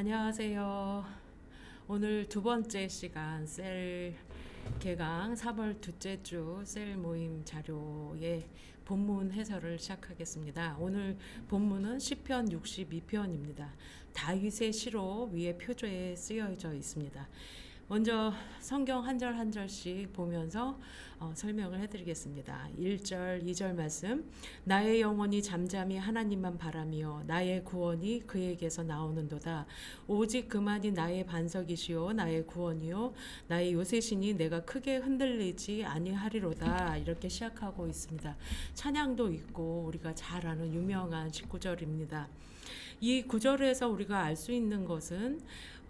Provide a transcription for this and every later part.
안녕하세요. 오늘 두 번째 시간 셀 개강 3월 둘째 주 셀 모임 자료의 본문 해설을 시작하겠습니다. 오늘 본문은 시편 62편입니다. 다윗의 시로 위에 표조에 쓰여져 있습니다. 먼저 성경 한 절 한 절씩 보면서 어, 설명을 해드리겠습니다. 1절, 2절 말씀. 나의 영혼이 잠잠히 하나님만 바라며 나의 구원이 그에게서 나오는도다. 오직 그만이 나의 반석이시요 나의 구원이요 나의 요새시니 내가 크게 흔들리지 아니하리로다. 이렇게 시작하고 있습니다. 찬양도 있고 우리가 잘 아는 유명한 19절입니다. 이 구절에서 우리가 알 수 있는 것은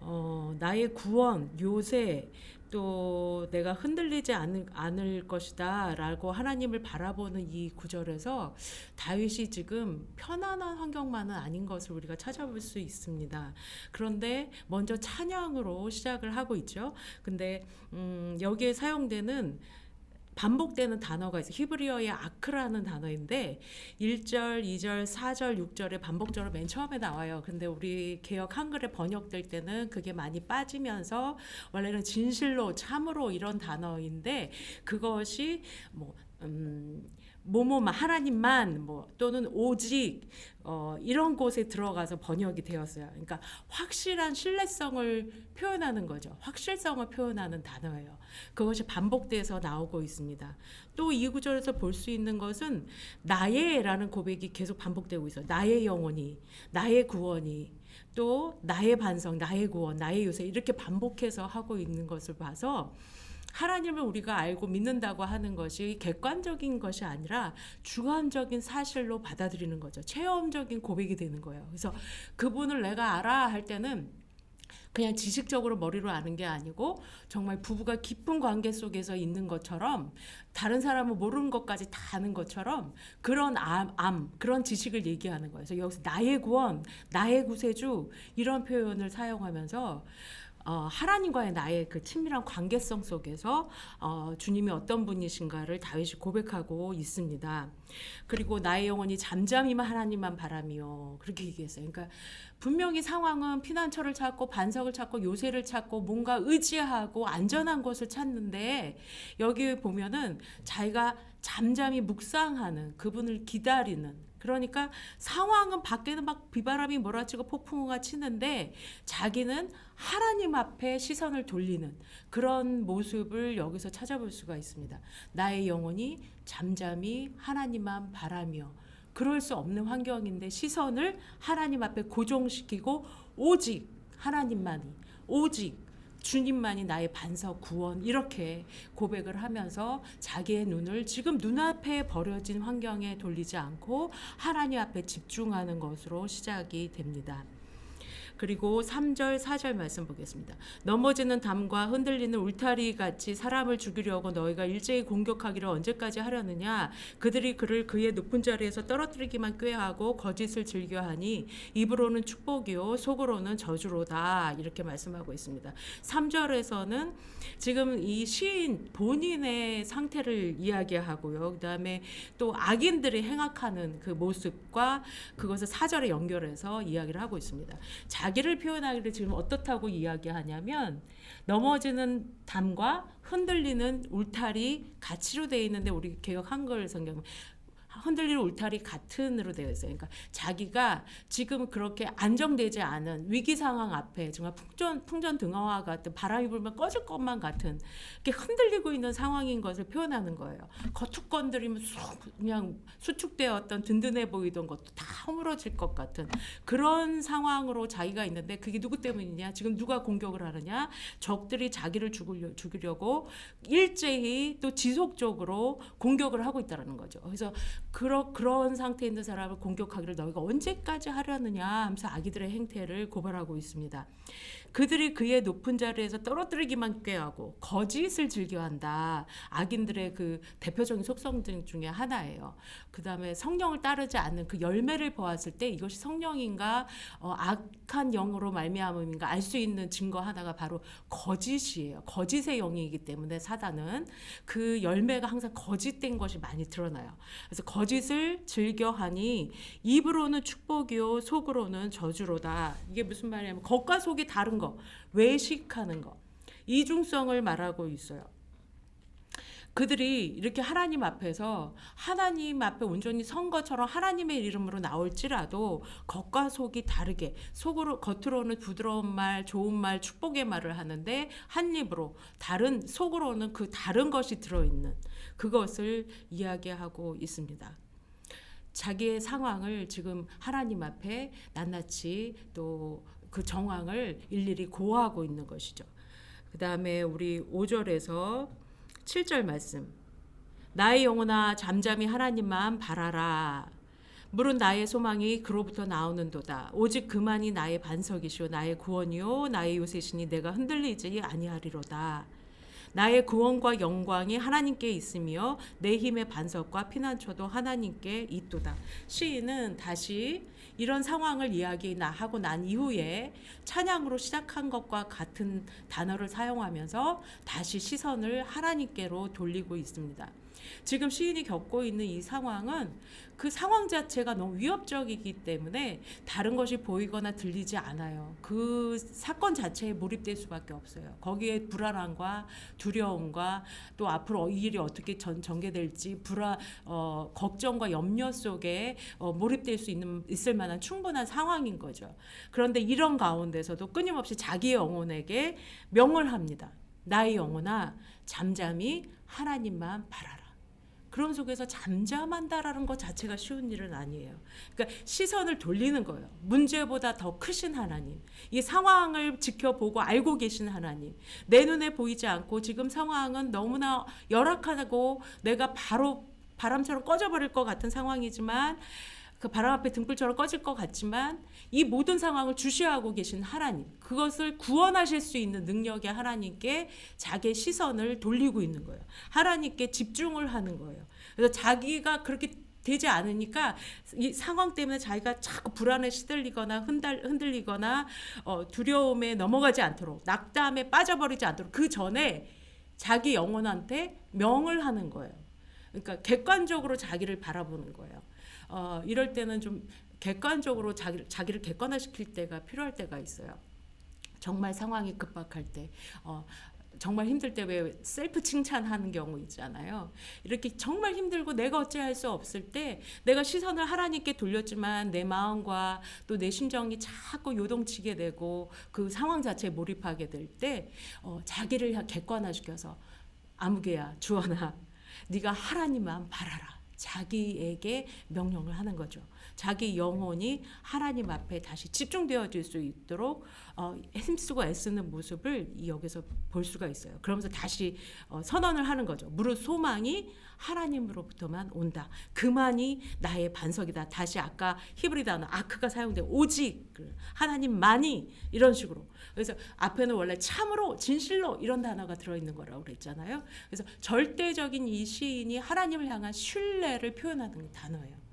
어, 나의 구원, 요새, 또 내가 흔들리지 않을, 않을 것이다 라고 하나님을 바라보는 이 구절에서 다윗이 지금 편안한 환경만은 아닌 것을 우리가 찾아볼 수 있습니다. 그런데 먼저 찬양으로 시작을 하고 있죠. 근데 음, 여기에 사용되는 반복되는 단어가 있어요. 히브리어의 아크라는 단어인데 1절, 2절, 4절, 6절에 반복적으로 맨 처음에 나와요. 근데 우리 개혁 한글에 번역될 때는 그게 많이 빠지면서 원래는 진실로 참으로 이런 단어인데 그것이 뭐 음, 뭐뭐만 하나님만 뭐 또는 오직 어, 이런 곳에 들어가서 번역이 되었어요. 그러니까 확실한 신뢰성을 표현하는 거죠. 확실성을 표현하는 단어예요. 그것이 반복돼서 나오고 있습니다. 또 이 구절에서 볼 수 있는 것은 나의라는 고백이 계속 반복되고 있어요. 나의 영혼이, 나의 구원이, 또 나의 반성, 나의 구원, 나의 요새 이렇게 반복해서 하고 있는 것을 봐서 하나님을 우리가 알고 믿는다고 하는 것이 객관적인 것이 아니라 주관적인 사실로 받아들이는 거죠. 체험적인 고백이 되는 거예요. 그래서 그분을 내가 알아 할 때는 그냥 지식적으로 머리로 아는 게 아니고 정말 부부가 깊은 관계 속에서 있는 것처럼 다른 사람은 모르는 것까지 다 아는 것처럼 그런 암, 암 그런 지식을 얘기하는 거예요. 그래서 여기서 나의 구원, 나의 구세주 이런 표현을 사용하면서 어, 하나님과의 나의 그 친밀한 관계성 속에서 어, 주님이 어떤 분이신가를 다윗이 고백하고 있습니다. 그리고 나의 영혼이 잠잠히만 하나님만 바라며 그렇게 얘기했어요. 그러니까 분명히 상황은 피난처를 찾고 반석을 찾고 요새를 찾고 뭔가 의지하고 안전한 곳을 찾는데 여기 보면은 자기가 잠잠히 묵상하는 그분을 기다리는 그러니까 상황은 밖에는 막 비바람이 몰아치고 폭풍우가 치는데 자기는 하나님 앞에 시선을 돌리는 그런 모습을 여기서 찾아볼 수가 있습니다. 나의 영혼이 잠잠히 하나님만 바라며 그럴 수 없는 환경인데 시선을 하나님 앞에 고정시키고 오직 하나님만이 오직 주님만이 나의 반석 구원 이렇게 고백을 하면서 자기의 눈을 지금 눈앞에 버려진 환경에 돌리지 않고 하나님 앞에 집중하는 것으로 시작이 됩니다. 그리고 3절, 4절 말씀 보겠습니다. 넘어지는 담과 흔들리는 울타리 같이 사람을 죽이려고 너희가 일제히 공격하기를 언제까지 하려느냐? 그들이 그를 그의 높은 자리에서 떨어뜨리기만 꾀하고 거짓을 즐겨하니 입으로는 축복이요 속으로는 저주로다. 이렇게 말씀하고 있습니다. 3절에서는 지금 이 시인 본인의 상태를 이야기하고요. 그다음에 또 악인들이 행악하는 그 모습과 그것을 4절에 연결해서 이야기를 하고 있습니다. 자 기를 표현하기를 지금 어떻다고 이야기하냐면 넘어지는 담과 흔들리는 울타리 가치로 되어 있는데 우리 개혁 한글 성경 흔들리는 울타리 같은으로 되어 있어요. 그러니까 자기가 지금 그렇게 안정되지 않은 위기 상황 앞에 정말 풍전 풍전 등화와 같은 바람이 불면 꺼질 것만 같은 이렇게 흔들리고 있는 상황인 것을 표현하는 거예요. 겉툭 건드리면 쑥 그냥 수축되었던 든든해 보이던 것도 다 허물어질 것 같은 그런 상황으로 자기가 있는데 그게 누구 때문이냐? 지금 누가 공격을 하느냐? 적들이 자기를 죽으려, 죽이려고 일제히 또 지속적으로 공격을 하고 있다는 거죠. 그래서 그러, 그런 상태에 있는 사람을 공격하기를 너희가 언제까지 하려느냐 하면서 아기들의 행태를 고발하고 있습니다. 그들이 그의 높은 자리에서 떨어뜨리기만 꾀하고 거짓을 즐겨한다. 악인들의 그 대표적인 속성들 중에 하나예요. 그 다음에 성령을 따르지 않는 그 열매를 보았을 때 이것이 성령인가 어, 악한 영으로 말미암음인가 알 수 있는 증거 하나가 바로 거짓이에요. 거짓의 영이기 때문에 사단은 그 열매가 항상 거짓된 것이 많이 드러나요. 그래서 거짓을 즐겨하니 입으로는 축복이요 속으로는 저주로다. 이게 무슨 말이냐면 겉과 속이 다른 거, 외식하는 거, 이중성을 말하고 있어요. 그들이 이렇게 하나님 앞에서 하나님 앞에 온전히 선 것처럼 하나님의 이름으로 나올지라도 겉과 속이 다르게 속으로 겉으로는 부드러운 말, 좋은 말, 축복의 말을 하는데 한 입으로 다른 속으로는 그 다른 것이 들어 있는 그것을 이야기하고 있습니다. 자기의 상황을 지금 하나님 앞에 낱낱이 또 그 정황을 일일이 고하고 있는 것이죠. 그 다음에 우리 5절에서 7절 말씀. 나의 영혼아 잠잠히 하나님만 바라라. 물은 나의 소망이 그로부터 나오는도다. 오직 그만이 나의 반석이시오 나의 구원이요 나의 요새시니 내가 흔들리지 아니하리로다. 나의 구원과 영광이 하나님께 있으며 내 힘의 반석과 피난처도 하나님께 있도다. 시인은 다시 이런 상황을 이야기하고 난 이후에 찬양으로 시작한 것과 같은 단어를 사용하면서 다시 시선을 하나님께로 돌리고 있습니다. 지금 시인이 겪고 있는 이 상황은 그 상황 자체가 너무 위협적이기 때문에 다른 것이 보이거나 들리지 않아요. 그 사건 자체에 몰입될 수밖에 없어요. 거기에 불안함과 두려움과 또 앞으로 이 일이 어떻게 전, 전개될지 불안, 어, 걱정과 염려 속에 어, 몰입될 수 있는 있을 만한 충분한 상황인 거죠. 그런데 이런 가운데서도 끊임없이 자기 영혼에게 명을 합니다. 나의 영혼아 잠잠히 하나님만 바라라. 그런 속에서 잠잠한다라는 것 자체가 쉬운 일은 아니에요. 그러니까 시선을 돌리는 거예요. 문제보다 더 크신 하나님, 이 상황을 지켜보고 알고 계신 하나님, 내 눈에 보이지 않고 지금 상황은 너무나 열악하고 내가 바로 바람처럼 꺼져버릴 것 같은 상황이지만 그 바람 앞에 등불처럼 꺼질 것 같지만 이 모든 상황을 주시하고 계신 하나님, 그것을 구원하실 수 있는 능력의 하나님께 자기의 시선을 돌리고 있는 거예요. 하나님께 집중을 하는 거예요. 그래서 자기가 그렇게 되지 않으니까 이 상황 때문에 자기가 자꾸 불안에 시들리거나 흔들, 흔들리거나 어, 두려움에 넘어가지 않도록 낙담에 빠져버리지 않도록 그 전에 자기 영혼한테 명을 하는 거예요. 그러니까 객관적으로 자기를 바라보는 거예요. 어, 이럴 때는 좀 객관적으로 자기, 자기를 객관화시킬 때가 필요할 때가 있어요. 정말 상황이 급박할 때, 어, 정말 힘들 때 왜 셀프 칭찬하는 경우 있잖아요. 이렇게 정말 힘들고 내가 어찌할 수 없을 때 내가 시선을 하나님께 돌렸지만 내 마음과 또 내 심정이 자꾸 요동치게 되고 그 상황 자체에 몰입하게 될 때 어, 자기를 객관화시켜서 아무개야 주원아 네가 하나님만 바라라. 자기에게 명령을 하는 거죠. 자기 영혼이 하나님 앞에 다시 집중되어질 수 있도록 어, 힘쓰고 애쓰는 모습을 여기서 볼 수가 있어요. 그러면서 다시 어, 선언을 하는 거죠. 무릇 소망이 하나님으로부터만 온다. 그만이 나의 반석이다. 다시 아까 히브리 단어 아크가 사용된 오직 그 하나님만이 이런 식으로. 그래서 앞에는 원래 참으로 진실로 이런 단어가 들어 있는 거라고 그랬잖아요. 그래서 절대적인 이 시인이 하나님을 향한 신뢰를 표현하는 단어예요.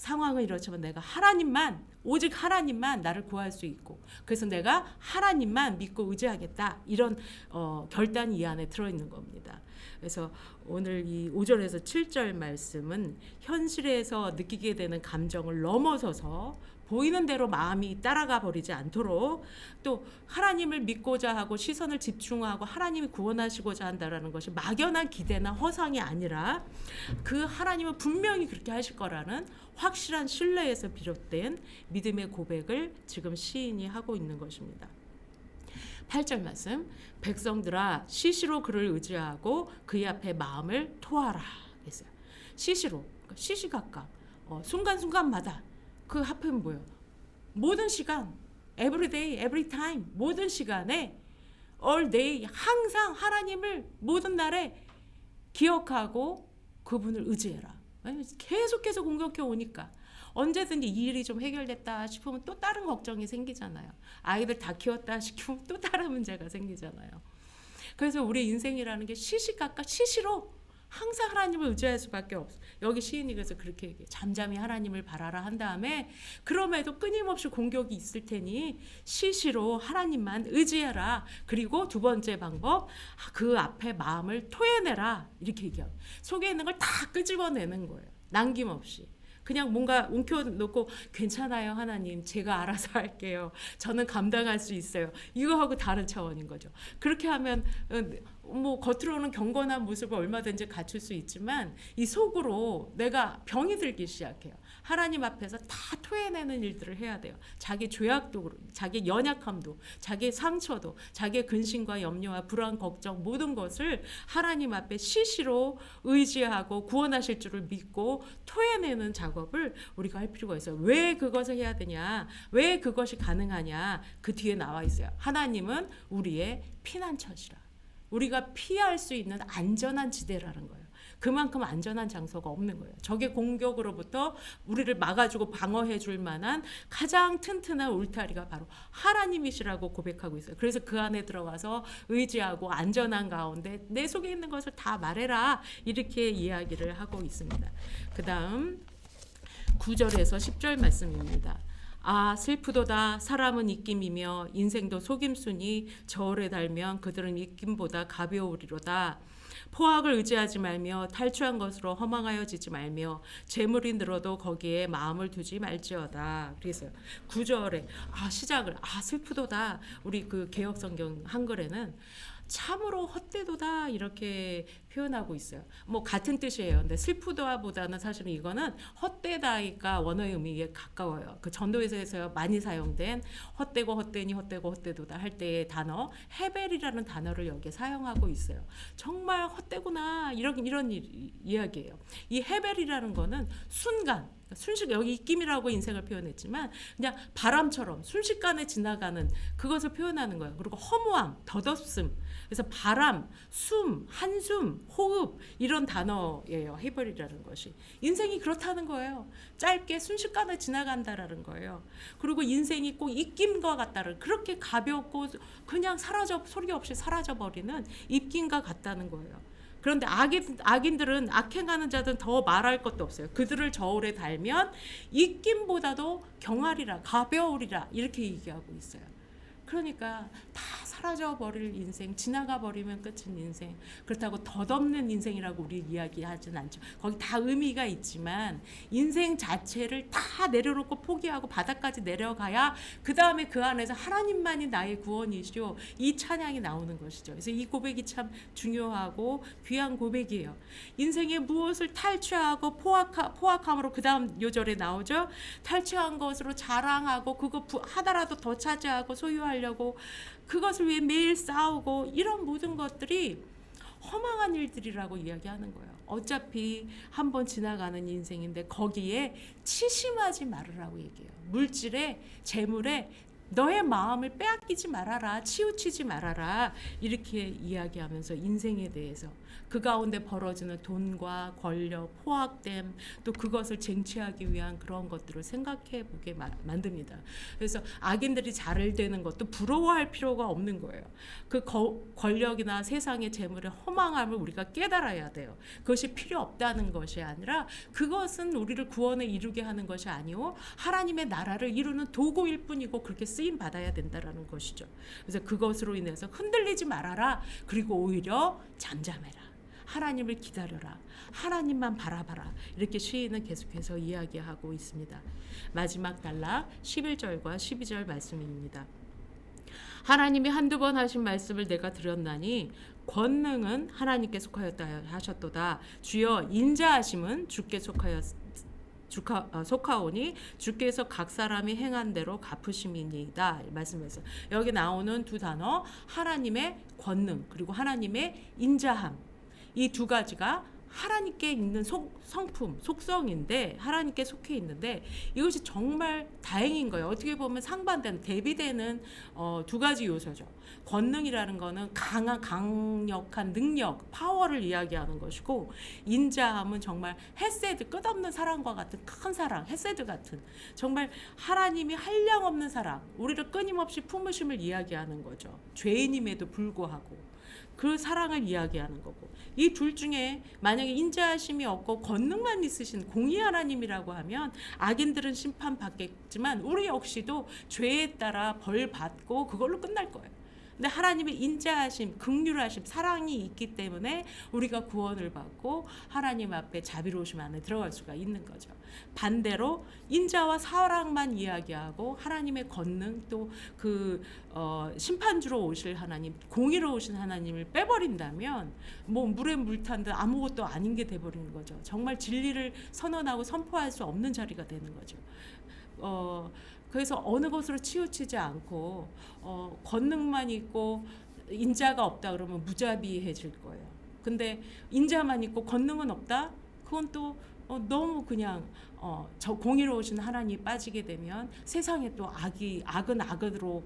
상황은 이렇지만 내가 하나님만 오직 하나님만 나를 구할 수 있고 그래서 내가 하나님만 믿고 의지하겠다 이런 어, 결단이 이 안에 들어있는 겁니다. 그래서 오늘 이 5절에서 7절 말씀은 현실에서 느끼게 되는 감정을 넘어서서 보이는 대로 마음이 따라가 버리지 않도록 또 하나님을 믿고자 하고 시선을 집중하고 하나님이 구원하시고자 한다라는 것이 막연한 기대나 허상이 아니라 그 하나님은 분명히 그렇게 하실 거라는 확실한 신뢰에서 비롯된 믿음의 고백을 지금 시인이 하고 있는 것입니다. 8절 말씀 백성들아 시시로 그를 의지하고 그의 앞에 마음을 토하라 했어요. 시시로 그러니까 시시각각 어, 순간순간마다 그 하필 뭐예요? 모든 시간 every day, every time 모든 시간에 all day 항상 하나님을 모든 날에 기억하고 그분을 의지해라. 계속해서 공격해 오니까 언제든지 이 일이 좀 해결됐다 싶으면 또 다른 걱정이 생기잖아요. 아이들 다 키웠다 싶으면 또 다른 문제가 생기잖아요. 그래서 우리 인생이라는 게 시시각각 시시로 항상 하나님을 의지할 수밖에 없어. 여기 시인이 그래서 그렇게 얘기해. 잠잠히 하나님을 바라라 한 다음에 그럼에도 끊임없이 공격이 있을 테니 시시로 하나님만 의지해라. 그리고 두 번째 방법 그 앞에 마음을 토해내라 이렇게 얘기해요. 속에 있는 걸 다 끄집어내는 거예요. 남김없이 그냥 뭔가 움켜놓고 괜찮아요 하나님 제가 알아서 할게요 저는 감당할 수 있어요 이거하고 다른 차원인 거죠 그렇게 하면 어, 뭐 겉으로는 경건한 모습을 얼마든지 갖출 수 있지만 이 속으로 내가 병이 들기 시작해요 하나님 앞에서 다 토해내는 일들을 해야 돼요 자기 죄악도 자기 연약함도 자기 상처도 자기 근심과 염려와 불안 걱정 모든 것을 하나님 앞에 시시로 의지하고 구원하실 줄을 믿고 토해내는 작업을 우리가 할 필요가 있어요. 왜 그것을 해야 되냐? 왜 그것이 가능하냐? 그 뒤에 나와 있어요. 하나님은 우리의 피난처시라. 우리가 피할 수 있는 안전한 지대라는 거예요. 그만큼 안전한 장소가 없는 거예요. 적의 공격으로부터 우리를 막아주고 방어해 줄 만한 가장 튼튼한 울타리가 바로 하나님이시라고 고백하고 있어요. 그래서 그 안에 들어가서 의지하고 안전한 가운데 내 속에 있는 것을 다 말해라. 이렇게 이야기를 하고 있습니다. 그 다음 9절에서 10절 말씀입니다. 아 슬프도다. 사람은 입김이며 인생도 속임수니 저울에 달면 그들은 입김보다 가벼우리로다. 포악을 의지하지 말며 탈취한 것으로 허망하여지지 말며 재물이 늘어도 거기에 마음을 두지 말지어다. 그래서 9절에 아 시작을 아 슬프도다. 우리 그 개혁 성경 한글에는 참으로 헛되도다 이렇게 표현하고 있어요. 뭐 같은 뜻이에요. 근데 슬프다보다는 사실은 이거는 헛되다가 원어의 의미에 가까워요. 그 전도에서 많이 사용된 헛되고 헛되니 헛되고 헛되도다 할 때의 단어 헤벨이라는 단어를 여기에 사용하고 있어요. 정말 헛되구나 이런 이런 이, 이야기예요. 이 헤벨이라는 거는 순간 순식 여기 입김이라고 인생을 표현했지만 그냥 바람처럼 순식간에 지나가는 그것을 표현하는 거예요. 그리고 허무함, 덧없음. 그래서 바람, 숨, 한숨, 호흡 이런 단어예요. 헤벌이라는 것이 인생이 그렇다는 거예요. 짧게 순식간에 지나간다라는 거예요. 그리고 인생이 꼭 입김과 같다는 그렇게 가볍고 그냥 사라져 소리 없이 사라져 버리는 입김과 같다는 거예요. 그런데 악인, 악인들은 악행하는 자들은 더 말할 것도 없어요. 그들을 저울에 달면 입김보다도 경활이라 가벼우리라 이렇게 얘기하고 있어요. 그러니까 다 사라져 버릴 인생, 지나가 버리면 끝인 인생. 그렇다고 덧없는 인생이라고 우리 이야기하진 않죠. 거기 다 의미가 있지만 인생 자체를 다 내려놓고 포기하고 바닥까지 내려가야 그 다음에 그 안에서 하나님만이 나의 구원이시오. 이 찬양이 나오는 것이죠. 그래서 이 고백이 참 중요하고 귀한 고백이에요. 인생의 무엇을 탈취하고 포악하, 포악함으로 그 다음 요절에 나오죠. 탈취한 것으로 자랑하고 그거 부, 하나라도 더 차지하고 소유 하려고 그것을 위해 매일 싸우고 이런 모든 것들이 허망한 일들이라고 이야기하는 거예요. 어차피 한 번 지나가는 인생인데 거기에 치심하지 말으라고 얘기해요. 물질에 재물에 너의 마음을 빼앗기지 말아라. 치우치지 말아라. 이렇게 이야기하면서 인생에 대해서 그 가운데 벌어지는 돈과 권력, 포악됨, 또 그것을 쟁취하기 위한 그런 것들을 생각해 보게 마, 만듭니다. 그래서 악인들이 잘 되는 것도 부러워할 필요가 없는 거예요. 그 거, 권력이나 세상의 재물의 허망함을 우리가 깨달아야 돼요. 그것이 필요 없다는 것이 아니라 그것은 우리를 구원에 이루게 하는 것이 아니오 하나님의 나라를 이루는 도구일 뿐이고 그렇게 쓰임 받아야 된다라는 것이죠. 그래서 그것으로 인해서 흔들리지 말아라. 그리고 오히려 잠잠해라. 하나님을 기다려라. 하나님만 바라봐라. 이렇게 시인은 계속해서 이야기하고 있습니다. 마지막 단락 11절과 12절 말씀입니다. 하나님이 한두 번 하신 말씀을 내가 들었나니 권능은 하나님께 속하였다 하셨도다. 주여 인자하심은 주께 속하였 주카, 어, 속하오니 주께서 각 사람이 행한 대로 갚으심이니이다. 말씀에서 여기 나오는 두 단어 하나님의 권능 그리고 하나님의 인자함. 이 두 가지가 하나님께 있는 속, 성품, 속성인데 하나님께 속해 있는데 이것이 정말 다행인 거예요. 어떻게 보면 상반되는 대비되는 어, 두 가지 요소죠. 권능이라는 거는 강한 강력한 능력, 파워를 이야기하는 것이고 인자함은 정말 헤세드 끝없는 사랑과 같은 큰 사랑, 헤세드 같은 정말 하나님이 한량 없는 사랑, 우리를 끊임없이 품으심을 이야기하는 거죠. 죄인임에도 불구하고 그 사랑을 이야기하는 거고 이 둘 중에 만약에 인자하심이 없고 권능만 있으신 공의 하나님이라고 하면 악인들은 심판 받겠지만 우리 역시도 죄에 따라 벌 받고 그걸로 끝날 거예요. 근데 하나님의 인자하심, 극률하심, 사랑이 있기 때문에 우리가 구원을 받고 하나님 앞에 자비로우심 안에 들어갈 수가 있는 거죠. 반대로 인자와 사랑만 이야기하고 하나님의 권능 또그 어, 심판주로 오실 하나님, 공의로우신 하나님을 빼버린다면 뭐 물에 물 탄 듯 아무것도 아닌 게 돼버리는 거죠. 정말 진리를 선언하고 선포할 수 없는 자리가 되는 거죠. 어, 그래서 어느 것으로 치우치지 않고 어, 권능만 있고 인자가 없다 그러면 무자비해질 거예요. 근데 인자만 있고 권능은 없다? 그건 또 어, 너무 그냥 어, 저 공의로우신 하나님 빠지게 되면 세상에 또 악이 악은 악으로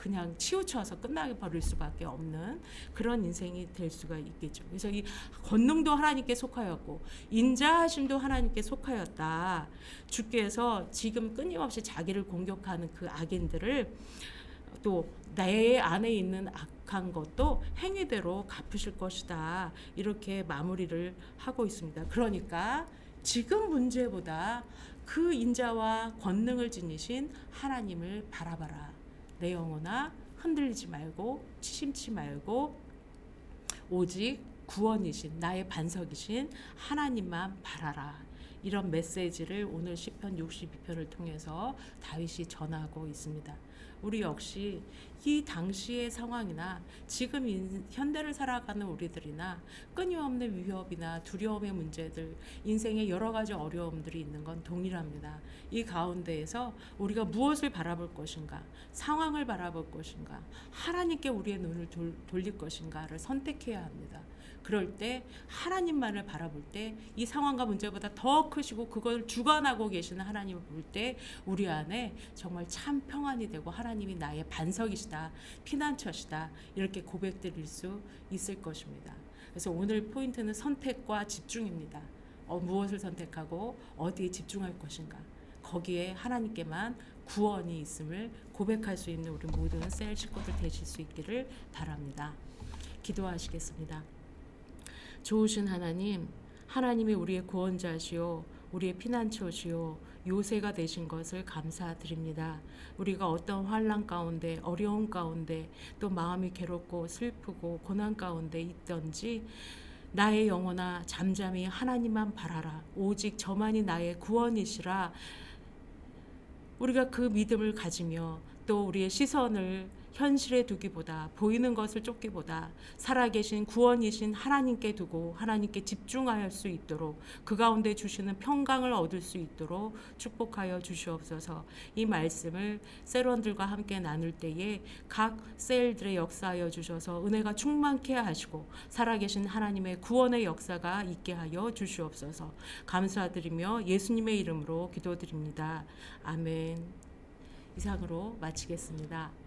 그냥 치우쳐서 끝나게 버릴 수밖에 없는 그런 인생이 될 수가 있겠죠. 그래서 이 권능도 하나님께 속하였고 인자하심도 하나님께 속하였다. 주께서 지금 끊임없이 자기를 공격하는 그 악인들을 또 내 안에 있는 악한 것도 행위대로 갚으실 것이다. 이렇게 마무리를 하고 있습니다. 그러니까 지금 문제보다 그 인자와 권능을 지니신 하나님을 바라봐라. 내 영혼아 흔들리지 말고 치심치 말고 오직 구원이신 나의 반석이신 하나님만 바라라. 이런 메시지를 오늘 시편 62편을 통해서 다윗이 전하고 있습니다. 우리 역시 이 당시의 상황이나 지금 인, 현대를 살아가는 우리들이나 끊임없는 위협이나 두려움의 문제들, 인생의 여러 가지 어려움들이 있는 건 동일합니다. 이 가운데에서 우리가 무엇을 바라볼 것인가, 상황을 바라볼 것인가, 하나님께 우리의 눈을 돌, 돌릴 것인가를 선택해야 합니다. 그럴 때 하나님만을 바라볼 때 이 상황과 문제보다 더 크시고 그걸 주관하고 계시는 하나님을 볼 때 우리 안에 정말 참 평안이 되고 하나님이 나의 반석이시다 피난처시다 이렇게 고백드릴 수 있을 것입니다. 그래서 오늘 포인트는 선택과 집중입니다. 어, 무엇을 선택하고 어디에 집중할 것인가 거기에 하나님께만 구원이 있음을 고백할 수 있는 우리 모든 셀 식구들 되실 수 있기를 바랍니다. 기도하시겠습니다. 좋으신 하나님, 하나님이 우리의 구원자시오, 우리의 피난처시오, 요새가 되신 것을 감사드립니다. 우리가 어떤 환란 가운데, 어려운 가운데, 또 마음이 괴롭고 슬프고 고난 가운데 있던지 나의 영혼아 잠잠히 하나님만 바라라. 오직 저만이 나의 구원이시라. 우리가 그 믿음을 가지며 또 우리의 시선을 현실에 두기보다 보이는 것을 쫓기보다 살아계신 구원이신 하나님께 두고 하나님께 집중할 수 있도록 그 가운데 주시는 평강을 얻을 수 있도록 축복하여 주시옵소서. 이 말씀을 셀원들과 함께 나눌 때에 각 셀들의 역사하여 주셔서 은혜가 충만케 하시고 살아계신 하나님의 구원의 역사가 있게 하여 주시옵소서. 감사드리며 예수님의 이름으로 기도드립니다. 아멘. 이상으로 마치겠습니다.